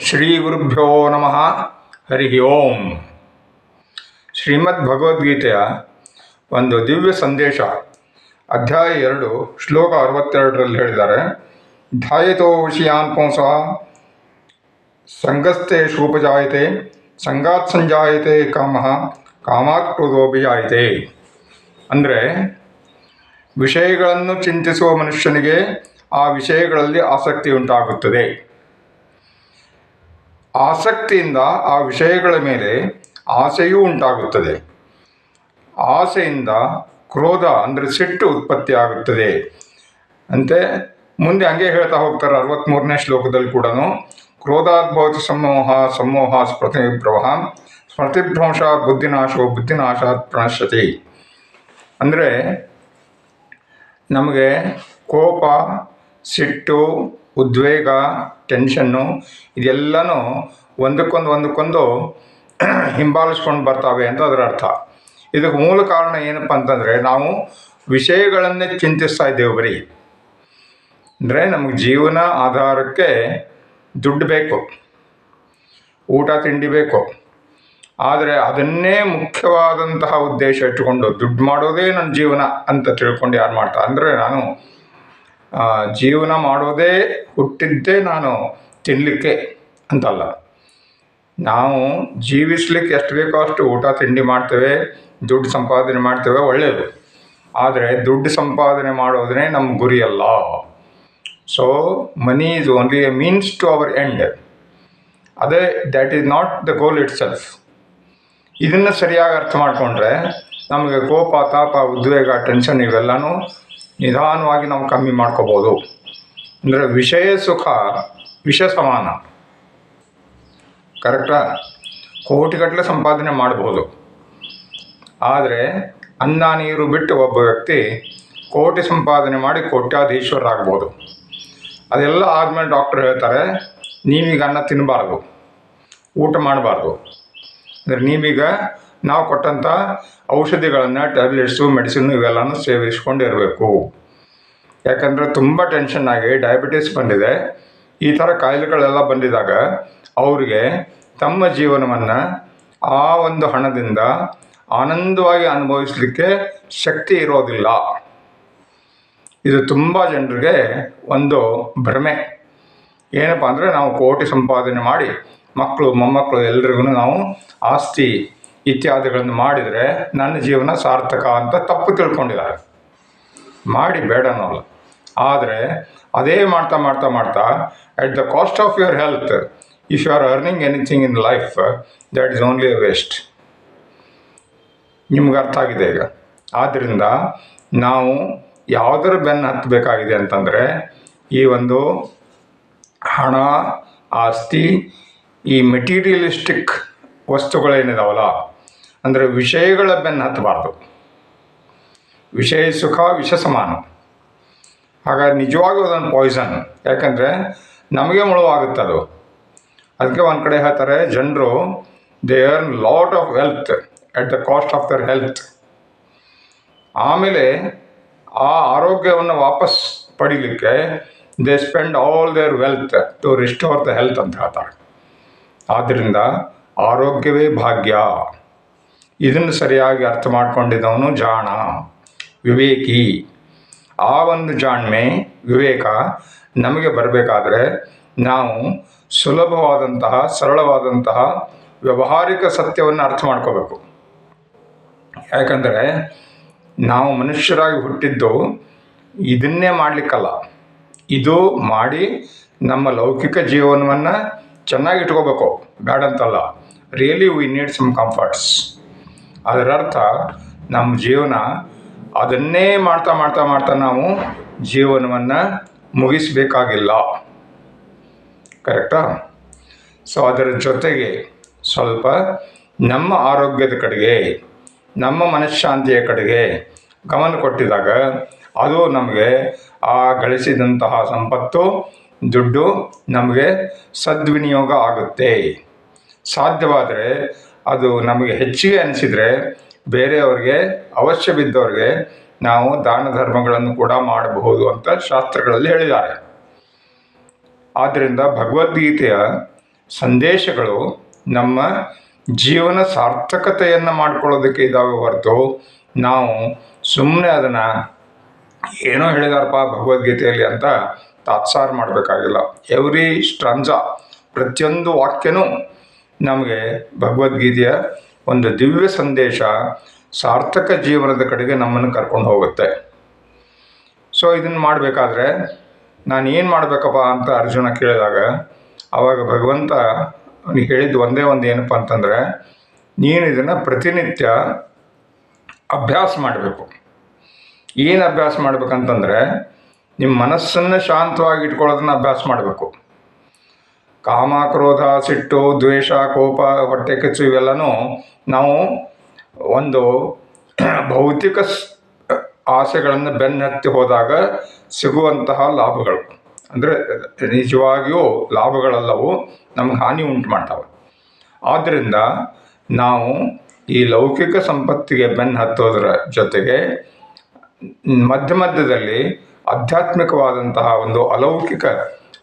ಶ್ರೀ ಗುರುಭ್ಯೋ ನಮಃ. ಹರಿ ಓಂ. ಶ್ರೀಮದ್ ಭಗವದ್ಗೀತೆಯ ಒಂದು ದಿವ್ಯ ಸಂದೇಶ. ಅಧ್ಯಾಯ ಎರಡು, ಶ್ಲೋಕ ಅರವತ್ತೆರಡರಲ್ಲಿ ಹೇಳಿದ್ದಾರೆ. ಧಾಯಿತೋ ವಿಷಯಾನ್ ಪುಂಸ. ಸಂಗಸ್ತೆ ಶೂಪಜಾಯತೆ, ಸಂಗಾತ್ ಸಂಜಾಯತೆ ಕಾಮಃ ಕಾಮಾತ್ ಕ್ರೋಧೋಭಿಜಾಯತೆ ಅಂದರೆ, ವಿಷಯಗಳನ್ನು ಚಿಂತಿಸುವ ಮನುಷ್ಯನಿಗೆ ಆ ವಿಷಯಗಳಲ್ಲಿ ಆಸಕ್ತಿ ಉಂಟಾಗುತ್ತದೆ. ಆಸಕ್ತಿಯಿಂದ ಆ ವಿಷಯಗಳ ಮೇಲೆ ಆಸೆಯೂ ಉಂಟಾಗುತ್ತದೆ. ಆಸೆಯಿಂದ ಕ್ರೋಧ ಅಂದರೆ ಸಿಟ್ಟು ಉತ್ಪತ್ತಿ ಆಗುತ್ತದೆ. ಅಂತೆ ಮುಂದೆ ಹಂಗೆ ಹೇಳ್ತಾ ಹೋಗ್ತಾರೆ ಅರವತ್ತ್ಮೂರನೇ ಶ್ಲೋಕದಲ್ಲಿ ಕೂಡ ಕ್ರೋಧಾದ್ಭವತಿ ಸಮೋಹ ಸಮೋಹ ಸ್ಮೃತಿ ಪ್ರವಾಹ ಸ್ಮೃತಿಭ್ರಂಶ ಬುದ್ಧಿನಾಶೋ ಬುದ್ಧಿನಾಶಾತ್ ಪ್ರಣಶ್ಯತಿ. ಅಂದರೆ ನಮಗೆ ಕೋಪ, ಸಿಟ್ಟು ಉದ್ವೇಗ ಟೆನ್ಷನ್ನು ಇದೆಲ್ಲನೂ ಒಂದಕ್ಕೊಂದು ಒಂದಕ್ಕೊಂದು ಹಿಂಬಾಲಿಸ್ಕೊಂಡು ಬರ್ತಾವೆ ಅಂತ ಅದರ ಅರ್ಥ. ಇದಕ್ಕೆ ಮೂಲ ಕಾರಣ ಏನಪ್ಪ ಅಂತಂದರೆ ನಾವು ವಿಷಯಗಳನ್ನೇ ಚಿಂತಿಸ್ತಾ ಇದ್ದೇವೆ ಬರೀ. ಅಂದರೆ ನಮಗೆ ಜೀವನ ಆಧಾರಕ್ಕೆ ದುಡ್ಡು ಬೇಕು. ಊಟ, ತಿಂಡಿ ಬೇಕು. ಆದರೆ ಅದನ್ನೇ ಮುಖ್ಯವಾದಂತಹ ಉದ್ದೇಶ ಇಟ್ಟುಕೊಂಡು ದುಡ್ಡು ಮಾಡೋದೇ ನನ್ನ ಜೀವನ ಅಂತ ತಿಳ್ಕೊಂಡು ಯಾರು ಮಾಡ್ತಾರೆ? ಅಂದರೆ ನಾನು ಜೀವನ ಮಾಡೋದೇ ಹುಟ್ಟಿದ್ದೇ ನಾನು ತಿನ್ನಲಿಕ್ಕೆ ಅಂತಲ್ಲ. ನಾವು ಜೀವಿಸ್ಲಿಕ್ಕೆ ಎಷ್ಟು ಬೇಕೋ ಅಷ್ಟು ಊಟ, ತಿಂಡಿ ಮಾಡ್ತೇವೆ, ದುಡ್ಡು ಸಂಪಾದನೆ ಮಾಡ್ತೇವೆ ಒಳ್ಳೆಯದು ಆದರೆ ದುಡ್ಡು ಸಂಪಾದನೆ ಮಾಡೋದೇ ನಮ್ಮ ಗುರಿಯಲ್ಲ. So money is only a means to our end ಅದೇ that is not the goal it self ಇದನ್ನು ಸರಿಯಾಗಿ ಅರ್ಥ ಮಾಡಿಕೊಂಡ್ರೆ ನಮಗೆ ಕೋಪ, ತಾಪ, ಉದ್ವೇಗ ಟೆನ್ಷನ್ ಇವೆಲ್ಲನೂ ನಿಧಾನವಾಗಿ ನಾವು ಕಮ್ಮಿ ಮಾಡ್ಕೋಬೋದು. ಅಂದರೆ ವಿಷಯ ಸುಖ, ವಿಷ ಸಮಾನ. ಕರೆಕ್ಟಾ ಕೋಟಿಗಟ್ಟಲೆ ಸಂಪಾದನೆ ಮಾಡಬಹುದು ಆದರೆ ಅನ್ನ ನೀರು ಬಿಟ್ಟು ಒಬ್ಬ ವ್ಯಕ್ತಿ ಕೋಟಿ ಸಂಪಾದನೆ ಮಾಡಿ ಕೋಟ್ಯಾಧೀಶ್ವರ ಆಗ್ಬೋದು. ಅದೆಲ್ಲ ಆದಮೇಲೆ ಡಾಕ್ಟರ್ ಹೇಳ್ತಾರೆ, ನೀವೀಗ ಅನ್ನ ತಿನ್ನಬಾರ್ದು ಊಟ ಮಾಡಬಾರ್ದು. ಅಂದರೆ ನೀವೀಗ ನಾವು ಕೊಟ್ಟಂಥ ಔಷಧಿಗಳನ್ನು ಟ್ಯಾಬ್ಲೆಟ್ಸು ಮೆಡಿಸಿನ್ ಇವೆಲ್ಲನೂ ಸೇವಿಸ್ಕೊಂಡಿರಬೇಕು. ಯಾಕಂದರೆ ತುಂಬ ಟೆನ್ಷನ್ ಆಗಿ ಡಯಾಬಿಟಿಸ್ ಬಂದಿದೆ. ಈ ಥರ ಕಾಯಿಲೆಗಳೆಲ್ಲ ಬಂದಿದಾಗ ಅವರಿಗೆ ತಮ್ಮ ಜೀವನವನ್ನು ಆ ಒಂದು ಹಣದಿಂದ ಆನಂದವಾಗಿ ಅನುಭವಿಸಲಿಕ್ಕೆ ಶಕ್ತಿ ಇರೋದಿಲ್ಲ. ಇದು ತುಂಬ ಜನರಿಗೆ ಒಂದು ಭ್ರಮೆ. ಏನಪ್ಪ ಅಂದರೆ ನಾವು ಕೋಟಿ ಸಂಪಾದನೆ ಮಾಡಿ ಮಕ್ಕಳು, ಮೊಮ್ಮಕ್ಕಳು ಎಲ್ರಿಗೂ ನಾವು ಆಸ್ತಿ ಇತ್ಯಾದಿಗಳನ್ನು ಮಾಡಿದರೆ ನನ್ನ ಜೀವನ ಸಾರ್ಥಕ ಅಂತ ತಪ್ಪು ತಿಳ್ಕೊಂಡಿದ್ದಾರೆ. ಮಾಡಿ ಬೇಡ ಅನ್ನೋಲ್ಲ. ಆದರೆ ಅದೇ ಮಾಡ್ತಾ ಮಾಡ್ತಾ ಮಾಡ್ತಾ at the cost of your health if you are earning anything in life that is only a waste ನಿಮ್ಗೆ ಅರ್ಥ ಆಗಿದೆ ಈಗ. ಆದ್ದರಿಂದ ನಾವು ಯಾವುದರ ಬೆನ್ನು ಹತ್ತಬೇಕಾಗಿದೆ ಅಂತಂದರೆ, ಈ ಒಂದು ಹಣ, ಆಸ್ತಿ, ಈ ಮೆಟೀರಿಯಲಿಸ್ಟಿಕ್ ವಸ್ತುಗಳೇನಿದಾವಲ್ಲ ಅಂದರೆ ವಿಷಯಗಳ ಬೆನ್ನು ಹತ್ತಬಾರ್ದು ವಿಷಯ ಸುಖ, ವಿಷ ಸಮಾನ. ಹಾಗಾಗಿ ನಿಜವಾಗೂ ಅದೊಂದು ಪಾಯ್ಸನ್ ಯಾಕಂದರೆ ನಮಗೆ ಮುಳುವಾಗುತ್ತೆ ಅದು. ಅದಕ್ಕೆ ಒಂದು ಕಡೆ ಹೇಳ್ತಾರೆ, ಜನರು they earn lot of wealth at the cost of their health ಆಮೇಲೆ ಆ ಆರೋಗ್ಯವನ್ನು ವಾಪಸ್ ಪಡಿಲಿಕ್ಕೆ they spend all their wealth to restore the health ಅಂತ ಹೇಳ್ತಾರೆ. ಆದ್ದರಿಂದ ಆರೋಗ್ಯವೇ ಭಾಗ್ಯ. ಇದನ್ನು ಸರಿಯಾಗಿ ಅರ್ಥ ಮಾಡ್ಕೊಂಡಿದ್ದವನು ಜಾಣ, ವಿವೇಕಿ. ಆ ಒಂದು ಜಾಣ್ಮೆ ವಿವೇಕ ನಮಗೆ ಬರಬೇಕಾದ್ರೆ ನಾವು ಸುಲಭವಾದಂತಹ, ಸರಳವಾದಂತಹ ವ್ಯವಹಾರಿಕ ಸತ್ಯವನ್ನು ಅರ್ಥ ಮಾಡ್ಕೋಬೇಕು. ಯಾಕಂದರೆ ನಾವು ಮನುಷ್ಯರಾಗಿ ಹುಟ್ಟಿದ್ದು ಇದನ್ನೇ ಮಾಡಲಿಕ್ಕಲ್ಲ. ಇದು ಮಾಡಿ ನಮ್ಮ ಲೌಕಿಕ ಜೀವನವನ್ನು ಚೆನ್ನಾಗಿ ಇಟ್ಕೋಬೇಕು. ಬ್ಯಾಡಂತಲ್ಲ. Really we need some comforts ಅದರರ್ಥ ನಮ್ಮ ಜೀವನ ಅದನ್ನೇ ಮಾಡ್ತಾ ಮಾಡ್ತಾ ಮಾಡ್ತಾ ನಾವು ಜೀವನವನ್ನು ಮುಗಿಸಬೇಕಾಗಿಲ್ಲ. ಕರೆಕ್ಟಾ? ಸೊ ಅದರ ಜೊತೆಗೆ ಸ್ವಲ್ಪ ನಮ್ಮ ಆರೋಗ್ಯದ ಕಡೆಗೆ, ನಮ್ಮ ಮನಃಶಾಂತಿಯ ಕಡೆಗೆ ಗಮನ ಕೊಟ್ಟಿದಾಗ ಅದು ನಮಗೆ ಆ ಗಳಿಸಿದಂತಹ ಸಂಪತ್ತು, ದುಡ್ಡು ನಮಗೆ ಸದ್ವಿನಿಯೋಗ ಆಗುತ್ತೆ. ಸಾಧ್ಯವಾದರೆ ಅದು ನಮಗೆ ಹೆಚ್ಚಿಗೆ ಅನಿಸಿದರೆ ಬೇರೆಯವ್ರಿಗೆ ಅವಶ್ಯ ಬಿದ್ದವ್ರಿಗೆ ನಾವು ದಾನ ಧರ್ಮಗಳನ್ನು ಕೂಡ ಮಾಡಬಹುದು ಅಂತ ಶಾಸ್ತ್ರಗಳಲ್ಲಿ ಹೇಳಿದ್ದಾರೆ. ಆದ್ದರಿಂದ ಭಗವದ್ಗೀತೆಯ ಸಂದೇಶಗಳು ನಮ್ಮ ಜೀವನ ಸಾರ್ಥಕತೆಯನ್ನು ಮಾಡ್ಕೊಳ್ಳೋದಕ್ಕೆ ಇದ್ದಾವೆ ಹೊರತು ನಾವು ಸುಮ್ಮನೆ ಅದನ್ನು ಏನೋ ಹೇಳಿದಾರಪ್ಪ ಭಗವದ್ಗೀತೆಯಲ್ಲಿ ಅಂತ ತಾತ್ಸಾರ ಮಾಡಬೇಕಾಗಿಲ್ಲ. ಎವ್ರಿ ಸ್ಟ್ರಂಜಾ ಪ್ರತಿಯೊಂದು ವಾಕ್ಯನೂ ನಮಗೆ ಭಗವದ್ಗೀತೆಯ ಒಂದು ದಿವ್ಯ ಸಂದೇಶ ಸಾರ್ಥಕ ಜೀವನದ ಕಡೆಗೆ ನಮ್ಮನ್ನು ಕರ್ಕೊಂಡು ಹೋಗುತ್ತೆ. ಸೊ ಇದನ್ನು ಮಾಡಬೇಕಾದ್ರೆ ನಾನು ಏನು ಮಾಡಬೇಕಪ್ಪ ಅಂತ ಅರ್ಜುನ ಕೇಳಿದಾಗ ಆವಾಗ ಭಗವಂತ ಅವನಿಗೆ ಹೇಳಿದ್ದು ಒಂದೇ ಒಂದು ಏನಪ್ಪ ಅಂತಂದರೆ, ನೀನು ಇದನ್ನು ಪ್ರತಿನಿತ್ಯ ಅಭ್ಯಾಸ ಮಾಡಬೇಕು. ಏನು ಅಭ್ಯಾಸ ಮಾಡಬೇಕಂತಂದರೆ ನಿಮ್ಮ ಮನಸ್ಸನ್ನು ಶಾಂತವಾಗಿ ಇಟ್ಕೊಳ್ಳೋದನ್ನ ಅಭ್ಯಾಸ ಮಾಡಬೇಕು. ಕಾಮ ಕ್ರೋಧ ಸಿಟ್ಟು, ದ್ವೇಷ, ಕೋಪ, ಹೊಟ್ಟೆ ಕಿಚ್ಚು ಇವೆಲ್ಲನೂ ನಾವು ಒಂದು ಭೌತಿಕ ಆಸೆಗಳನ್ನು ಬೆನ್ನತ್ತಿ ಹೋದಾಗ ಸಿಗುವಂತಹ ಲಾಭಗಳು. ಅಂದರೆ ನಿಜವಾಗಿಯೂ ಲಾಭಗಳೆಲ್ಲವು ನಮ್ಗೆ ಹಾನಿ ಉಂಟು ಮಾಡ್ತಾವೆ. ಆದ್ದರಿಂದ ನಾವು ಈ ಲೌಕಿಕ ಸಂಪತ್ತಿಗೆ ಬೆನ್ನು ಹತ್ತೋದ್ರ ಜೊತೆಗೆ ಮಧ್ಯ ಮಧ್ಯದಲ್ಲಿ ಆಧ್ಯಾತ್ಮಿಕವಾದಂತಹ ಒಂದು ಅಲೌಕಿಕ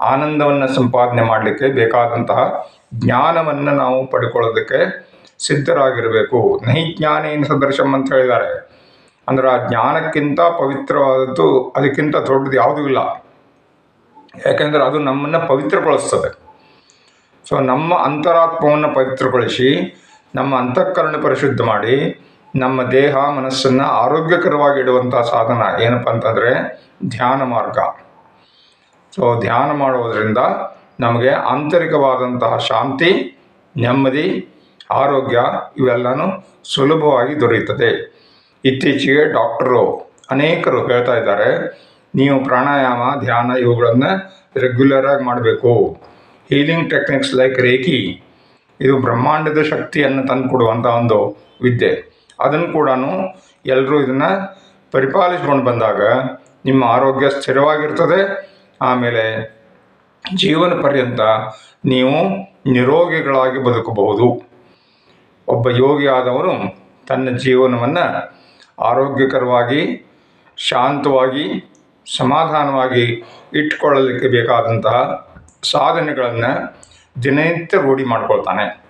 ಆನಂದವನ್ನು ಸಂಪಾದನೆ ಮಾಡಲಿಕ್ಕೆ ಬೇಕಾದಂತಹ ಜ್ಞಾನವನ್ನು ನಾವು ಪಡ್ಕೊಳ್ಳೋದಕ್ಕೆ ಸಿದ್ಧರಾಗಿರಬೇಕು. ನಹಿ ಜ್ಞಾನೇನ ಸದೃಶಂ ಅಂತ ಹೇಳಿದ್ದಾರೆ. ಅಂದ್ರೆ ಆ ಜ್ಞಾನಕ್ಕಿಂತ ಪವಿತ್ರವಾದದ್ದು ಅದಕ್ಕಿಂತ ದೊಡ್ಡದು ಯಾವುದೂ ಇಲ್ಲ. ಯಾಕೆಂದರೆ ಅದು ನಮ್ಮನ್ನು ಪವಿತ್ರಗೊಳಿಸ್ತದೆ. ಸೊ ನಮ್ಮ ಅಂತರಾತ್ಮವನ್ನು ಪವಿತ್ರಗೊಳಿಸಿ, ನಮ್ಮ ಅಂತಃಕರಣ ಪರಿಶುದ್ಧ ಮಾಡಿ, ನಮ್ಮ ದೇಹ ಮನಸ್ಸನ್ನು ಆರೋಗ್ಯಕರವಾಗಿ ಇಡುವಂಥ ಸಾಧನ ಏನಪ್ಪ ಅಂತಂದರೆ ಧ್ಯಾನ ಮಾರ್ಗ. ಸೊ ಧ್ಯಾನ ಮಾಡುವುದರಿಂದ ನಮಗೆ ಆಂತರಿಕವಾದಂತಹ ಶಾಂತಿ, ನೆಮ್ಮದಿ, ಆರೋಗ್ಯ ಇವೆಲ್ಲನೂ ಸುಲಭವಾಗಿ ದೊರೆಯುತ್ತದೆ. ಇತ್ತೀಚೆಗೆ ಡಾಕ್ಟರು ಅನೇಕರು ಹೇಳ್ತಾ ಇದ್ದಾರೆ, ನೀವು ಪ್ರಾಣಾಯಾಮ, ಧ್ಯಾನ ಇವುಗಳನ್ನು ರೆಗ್ಯುಲರಾಗಿ ಮಾಡಬೇಕು. ಹೀಲಿಂಗ್ ಟೆಕ್ನಿಕ್ಸ್ ಲೈಕ್ ರೇಖಿ ಇದು ಬ್ರಹ್ಮಾಂಡದ ಶಕ್ತಿಯನ್ನು ತಂದುಕೊಡುವಂಥ ಒಂದು ವಿದ್ಯೆ. ಅದನ್ನು ಕೂಡ ಎಲ್ಲರೂ ಇದನ್ನು ಪರಿಪಾಲಿಸ್ಕೊಂಡು ಬಂದಾಗ ನಿಮ್ಮ ಆರೋಗ್ಯ ಸ್ಥಿರವಾಗಿರ್ತದೆ ಆಮೇಲೆ ಜೀವನ ಪರ್ಯಂತ ನೀವು ನಿರೋಗಿಗಳಾಗಿ ಬದುಕಬಹುದು. ಒಬ್ಬ ಯೋಗಿ ಆದವನು ತನ್ನ ಜೀವನವನ್ನು ಆರೋಗ್ಯಕರವಾಗಿ, ಶಾಂತವಾಗಿ, ಸಮಾಧಾನವಾಗಿ ಇಟ್ಕೊಳ್ಳಲಿಕ್ಕೆ ಬೇಕಾದಂತಹ ಸಾಧನೆಗಳನ್ನು ದಿನನಿತ್ಯ ರೂಢಿ ಮಾಡ್ಕೊಳ್ತಾನೆ.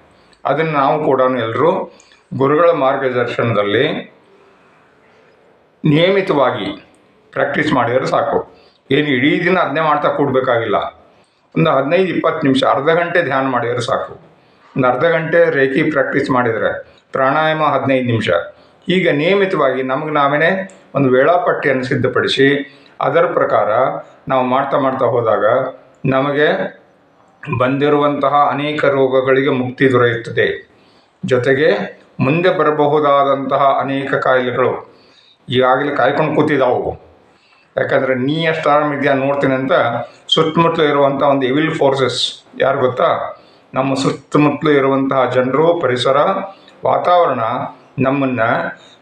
ಅದನ್ನು ನಾವು ಕೂಡ ಎಲ್ಲರೂ ಗುರುಗಳ ಮಾರ್ಗದರ್ಶನದಲ್ಲಿ ನಿಯಮಿತವಾಗಿ ಪ್ರಾಕ್ಟೀಸ್ ಮಾಡಿದರೆ ಸಾಕು. ಏನು ಇಡೀ ದಿನ ಅದನ್ನೇ ಮಾಡ್ತಾ ಕೂಡಬೇಕಾಗಿಲ್ಲ. ಒಂದು ಹದಿನೈದು, ಇಪ್ಪತ್ತು ನಿಮಿಷ, ಅರ್ಧ ಗಂಟೆ ಧ್ಯಾನ ಮಾಡಿದರೆ ಸಾಕು. ಒಂದು ಅರ್ಧ ಗಂಟೆ ರೇಖಿ ಪ್ರಾಕ್ಟೀಸ್ ಮಾಡಿದರೆ ಪ್ರಾಣಾಯಾಮ ಹದಿನೈದು ನಿಮಿಷ. ಈಗ ನಿಯಮಿತವಾಗಿ ನಮಗೆ ನಾವೇ ಒಂದು ವೇಳಾಪಟ್ಟಿಯನ್ನು ಸಿದ್ಧಪಡಿಸಿ, ಅದರ ಪ್ರಕಾರ ನಾವು ಮಾಡ್ತಾ ಮಾಡ್ತಾ ಹೋದಾಗ ನಮಗೆ ಬಂದಿರುವಂತಹ ಅನೇಕ ರೋಗಗಳಿಗೆ ಮುಕ್ತಿ ದೊರೆಯುತ್ತದೆ. ಜೊತೆಗೆ ಮುಂದೆ ಬರಬಹುದಾದಂತಹ ಅನೇಕ ಕಾಯಿಲೆಗಳು ಈಗಾಗಲೇ ಕಾಯ್ಕೊಂಡು ಕೂತಿದ್ದಾವು ಯಾಕಂದರೆ ನೀ ಎಷ್ಟು ಇದೆಯಾ ನೋಡ್ತೀನಿ ಅಂತ ಸುತ್ತಮುತ್ತಲು ಇರುವಂಥ ಒಂದು ಎವಿಲ್ ಫೋರ್ಸಸ್ ಯಾರು ಗೊತ್ತಾ? ನಮ್ಮ ಸುತ್ತಮುತ್ತಲು ಇರುವಂತಹ ಜನರು, ಪರಿಸರ, ವಾತಾವರಣ ನಮ್ಮನ್ನು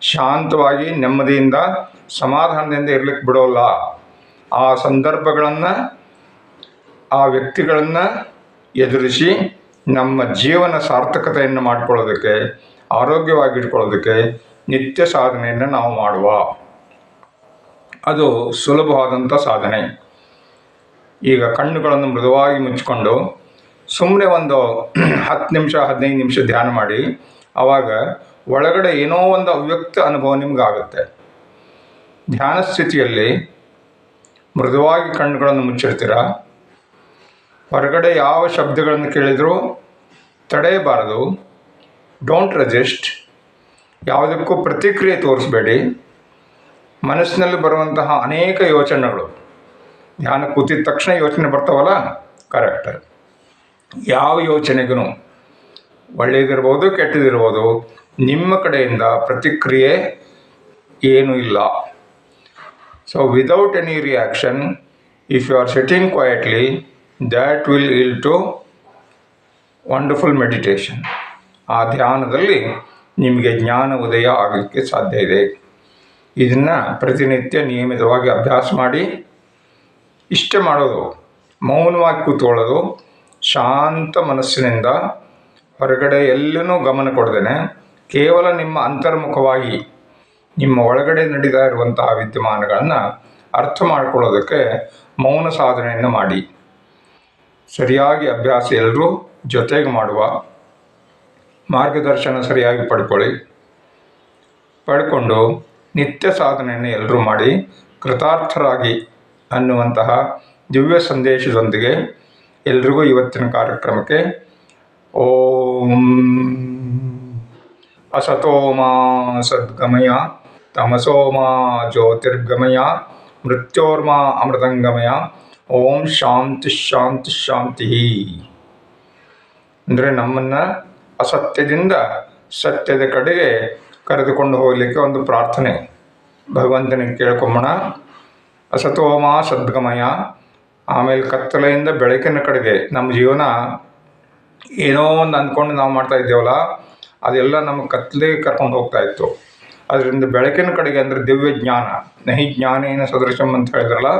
ಶಾಂತವಾಗಿ, ನೆಮ್ಮದಿಯಿಂದ, ಸಮಾಧಾನದಿಂದ ಇರ್ಲಿಕ್ಕೆ ಬಿಡೋಲ್ಲ. ಆ ಸಂದರ್ಭಗಳನ್ನು, ಆ ವ್ಯಕ್ತಿಗಳನ್ನು ಎದುರಿಸಿ ನಮ್ಮ ಜೀವನ ಸಾರ್ಥಕತೆಯನ್ನು ಮಾಡಿಕೊಳ್ಳೋದಕ್ಕೆ, ಆರೋಗ್ಯವಾಗಿ ಇಟ್ಕೊಳ್ಳೋದಕ್ಕೆ ನಿತ್ಯ ಸಾಧನೆಯನ್ನು ನಾವು ಮಾಡುವ. ಅದು ಸುಲಭವಾದಂಥ ಸಾಧನೆ. ಈಗ ಕಣ್ಣುಗಳನ್ನು ಮೃದುವಾಗಿ ಮುಚ್ಚಿಕೊಂಡು ಸುಮ್ಮನೆ ಒಂದು ಹತ್ತು ನಿಮಿಷ, ಹದಿನೈದು ನಿಮಿಷ ಧ್ಯಾನ ಮಾಡಿ ಆವಾಗ ಒಳಗಡೆ ಏನೋ ಒಂದು ಅವ್ಯಕ್ತ ಅನುಭವ ನಿಮಗಾಗುತ್ತೆ. ಧ್ಯಾನ ಸ್ಥಿತಿಯಲ್ಲಿ ಮೃದುವಾಗಿ ಕಣ್ಣುಗಳನ್ನು ಮುಚ್ಚಿರ್ತೀರ? ಹೊರಗಡೆ ಯಾವ ಶಬ್ದಗಳನ್ನು ಕೇಳಿದರೂ ತಡೆಯಬಾರದು. ಡೋಂಟ್ ರೆಜಿಸ್ಟ್ ಯಾವುದಕ್ಕೂ ಪ್ರತಿಕ್ರಿಯೆ ತೋರಿಸಬೇಡಿ. ಮನಸ್ಸಿನಲ್ಲಿ ಬರುವಂತಹ ಅನೇಕ ಯೋಚನೆಗಳು. ಧ್ಯಾನ ಕೂತಿದ ತಕ್ಷಣ ಯೋಚನೆ ಬರ್ತಾವಲ್ಲ? ಕರೆಕ್ಟ್ ಯಾವ ಯೋಚನೆಗೂ ಒಳ್ಳೆಯದಿರ್ಬೋದು ಕೆಟ್ಟದಿರ್ಬೋದು, ನಿಮ್ಮ ಕಡೆಯಿಂದ ಪ್ರತಿಕ್ರಿಯೆ ಏನೂ ಇಲ್ಲ. So without any reaction if you are sitting quietly that will lead to wonderful meditation ಆ ಧ್ಯಾನದಲ್ಲಿ ನಿಮಗೆ ಜ್ಞಾನ ಉದಯ ಆಗಲಿಕ್ಕೆ ಸಾಧ್ಯ ಇದೆ. ಇದನ್ನು ಪ್ರತಿನಿತ್ಯ ನಿಯಮಿತವಾಗಿ ಅಭ್ಯಾಸ ಮಾಡಿ ಇಷ್ಟೇ ಮಾಡೋದು, ಮೌನವಾಗಿ ಕೂತ್ಕೊಳ್ಳೋದು, ಶಾಂತ ಮನಸ್ಸಿನಿಂದ ಹೊರಗಡೆ ಎಲ್ಲನೂ ಗಮನ ಕೊಡ್ದೇನೆ. ಕೇವಲ ನಿಮ್ಮ ಅಂತರ್ಮುಖವಾಗಿ ನಿಮ್ಮ ಒಳಗಡೆ ನಡೀತಾ ಇರುವಂತಹ ವಿದ್ಯಮಾನಗಳನ್ನು ಅರ್ಥ ಮಾಡಿಕೊಳ್ಳೋದಕ್ಕೆ ಮೌನ ಸಾಧನೆಯನ್ನು ಮಾಡಿ. ಸರಿಯಾಗಿ ಅಭ್ಯಾಸ ಎಲ್ಲರೂ ಜೊತೆಗೆ ಮಾಡುವ ಮಾರ್ಗದರ್ಶನ ಸರಿಯಾಗಿ ಪಡ್ಕೊಳ್ಳಿ. ಪಡ್ಕೊಂಡು ನಿತ್ಯ ಸಾಧನೆಯನ್ನು ಎಲ್ಲರೂ ಮಾಡಿ ಕೃತಾರ್ಥರಾಗಿ ಅನ್ನುವಂತಹ ದಿವ್ಯ ಸಂದೇಶದೊಂದಿಗೆ ಎಲ್ರಿಗೂ ಇವತ್ತಿನ ಕಾರ್ಯಕ್ರಮಕ್ಕೆ ಓಂ ಅಸತೋಮಾ ಸದ್ಗಮಯ, ತಮಸೋಮಾ ಜ್ಯೋತಿರ್ಗಮಯ, ಮೃತ್ಯೋರ್ಮಾ ಅಮೃತಂಗಮಯ, ಓಂ ಶಾಂತಿ ಶಾಂತಿ ಶಾಂತಿ. ಅಂದರೆ ನಮ್ಮನ್ನು ಅಸತ್ಯದಿಂದ ಸತ್ಯದ ಕಡೆಗೆ ಕರೆದುಕೊಂಡು ಹೋಗಲಿಕ್ಕೆ ಒಂದು ಪ್ರಾರ್ಥನೆ. ಭಗವಂತನಿಗೆ ಕೇಳ್ಕೊಂಬೋಣ, ಅಸತೋಮ ಸದ್ಗಮಯ, ಆಮೇಲೆ ಕತ್ತಲೆಯಿಂದ ಬೆಳಕಿನ ಕಡೆಗೆ ನಮ್ಮ ಜೀವನ ಏನೋ ಒಂದು ಅಂದ್ಕೊಂಡು ನಾವು ಮಾಡ್ತಾ ಇದ್ದೇವಲ್ಲ, ಅದೆಲ್ಲ ನಮ್ಮ ಕತ್ತಲೆಗೆ ಕರ್ಕೊಂಡು ಹೋಗ್ತಾ ಇತ್ತು. ಅದರಿಂದ ಬೆಳಕಿನ ಕಡೆಗೆ ಅಂದರೆ ದಿವ್ಯ ಜ್ಞಾನ, ನಹಿ ಜ್ಞಾನೇನ ಸದೃಶಂ ಅಂತ ಹೇಳಿದ್ರಲ್ಲ,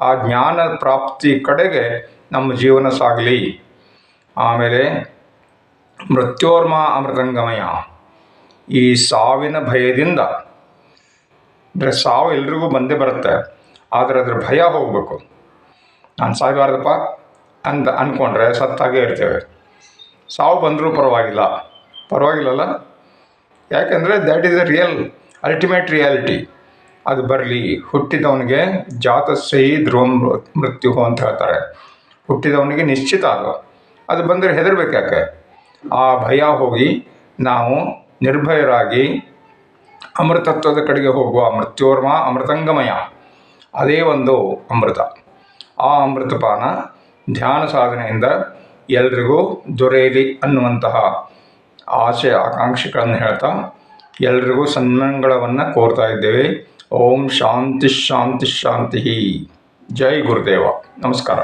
ಆ ಜ್ಞಾನ ಪ್ರಾಪ್ತಿ ಕಡೆಗೆ ನಮ್ಮ ಜೀವನ ಸಾಗಲಿ. ಆಮೇಲೆ ಮೃತ್ಯೋರ್ಮ ಅಮೃತಂಗಮಯ. ಈ ಸಾವಿನ ಭಯದಿಂದ ಅಂದರೆ ಸಾವು ಎಲ್ರಿಗೂ ಬಂದೇ ಬರುತ್ತೆ, ಆದರೆ ಅದ್ರ ಭಯ ಹೋಗಬೇಕು. ನಾನು ಸಾಯಬಾರ್ದಪ್ಪ ಅಂತ ಅಂದ್ಕೊಂಡ್ರೆ ಸತ್ತಾಗೇ ಇರ್ತೇವೆ. ಸಾವು ಬಂದರೂ ಪರವಾಗಿಲ್ಲ. ಪರವಾಗಿಲ್ಲಲ್ಲ? ಯಾಕೆಂದರೆ that is a real ultimate reality ಅದು ಬರಲಿ, ಹುಟ್ಟಿದವನಿಗೆ ಜಾತಸ್ಸೈ ಧ್ರುವ ಮೃತ್ಯು ಅಂತ ಹೇಳ್ತಾರೆ. ಹುಟ್ಟಿದವನಿಗೆ ನಿಶ್ಚಿತ ಅದು ಅದು ಬಂದರೆ ಹೆದರ್ಬೇಕು ಆ ಭಯ ಹೋಗಿ ನಾವು ನಿರ್ಭಯರಾಗಿ ಅಮೃತತ್ವದ ಕಡೆಗೆ ಹೋಗುವ ಮೃತ್ಯೋರ್ಮ ಅಮೃತಂಗಮಯ. ಅದೇ ಒಂದು ಅಮೃತ. ಆ ಅಮೃತಪಾನ ಧ್ಯಾನ ಸಾಧನೆಯಿಂದ ಎಲ್ರಿಗೂ ದೊರೆಯಲಿ ಅನ್ನುವಂತಹ ಆಶಯ ಆಕಾಂಕ್ಷೆಗಳನ್ನು ಹೇಳ್ತಾ ಎಲ್ರಿಗೂ ಸನ್ಮಂಗಳವನ್ನು ಕೋರ್ತಾ ಇದ್ದೇವೆ. ಓಂ ಶಾಂತಿ ಶಾಂತಿ ಶಾಂತಿ ಜೈ ಗುರುದೇವ. ನಮಸ್ಕಾರ.